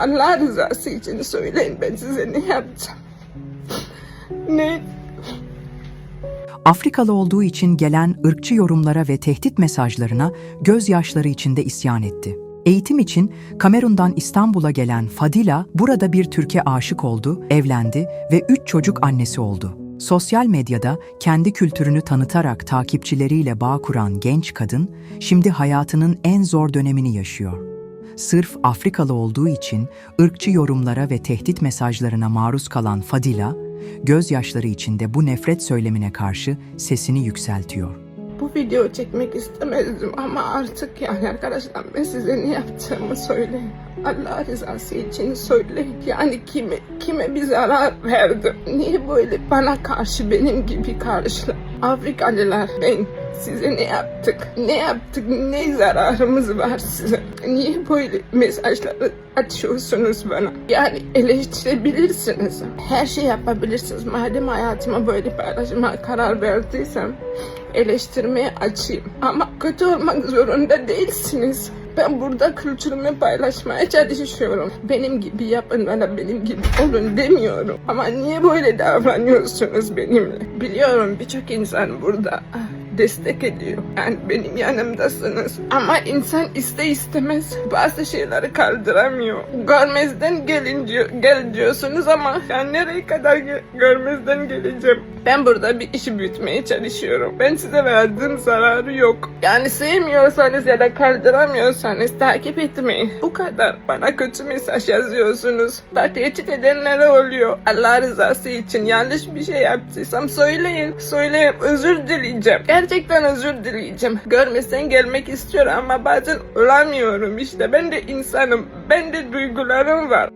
Allah rızası için söyleyin ben size ne yapacağım. Ne? Afrikalı olduğu için gelen ırkçı yorumlara ve tehdit mesajlarına gözyaşları içinde isyan etti. Eğitim için Kamerun'dan İstanbul'a gelen Fadila burada bir Türk'e aşık oldu, evlendi ve üç çocuk annesi oldu. Sosyal medyada kendi kültürünü tanıtarak takipçileriyle bağ kuran genç kadın şimdi hayatının en zor dönemini yaşıyor. Sırf Afrikalı olduğu için ırkçı yorumlara ve tehdit mesajlarına maruz kalan Fadila, gözyaşları içinde bu nefret söylemine karşı sesini yükseltiyor. Bu video çekmek istemezdim ama artık yani arkadaşlar ben size ne yaptığımı söyleyin. Allah rızası için söyleyin. Yani kime, kime bir zarar verdim? Niye böyle bana karşı benim gibi karşılar? Afrikalılar ben size ne yaptık? Ne yaptık? Ne zararımız var size? Niye böyle mesajları atıyorsunuz bana? Yani eleştirebilirsiniz. Her şey yapabilirsiniz. Madem hayatımı böyle paylaşmaya karar verdiysem eleştirmeye açayım. Ama kötü olmak zorunda değilsiniz. Ben burada kültürümü paylaşmaya çalışıyorum. Benim gibi yapın bana benim gibi olun demiyorum. Ama niye böyle davranıyorsunuz benimle? Biliyorum birçok insan burada destek ediyor. Yani benim yanımdasınız. Ama insan iste istemez bazı şeyleri kaldıramıyor. Görmezden gelin diyor, gel diyorsunuz ama yani nereye kadar ge- görmezden geleceğim? Ben burada bir işi büyütmeye çalışıyorum. Ben size verdiğim zararı yok. Yani sevmiyorsanız ya da kaldıramıyorsanız takip etmeyin. Bu kadar. Bana kötü mesaj yazıyorsunuz. Da tehdit edenler oluyor. Allah rızası için yanlış bir şey yaptıysam söyleyin. Söyleyin. Özür dileyeceğim. Gerçekten özür dileyeceğim. Görmesen gelmek istiyorum ama bazen olamıyorum işte. Ben de insanım. Ben de duygularım var.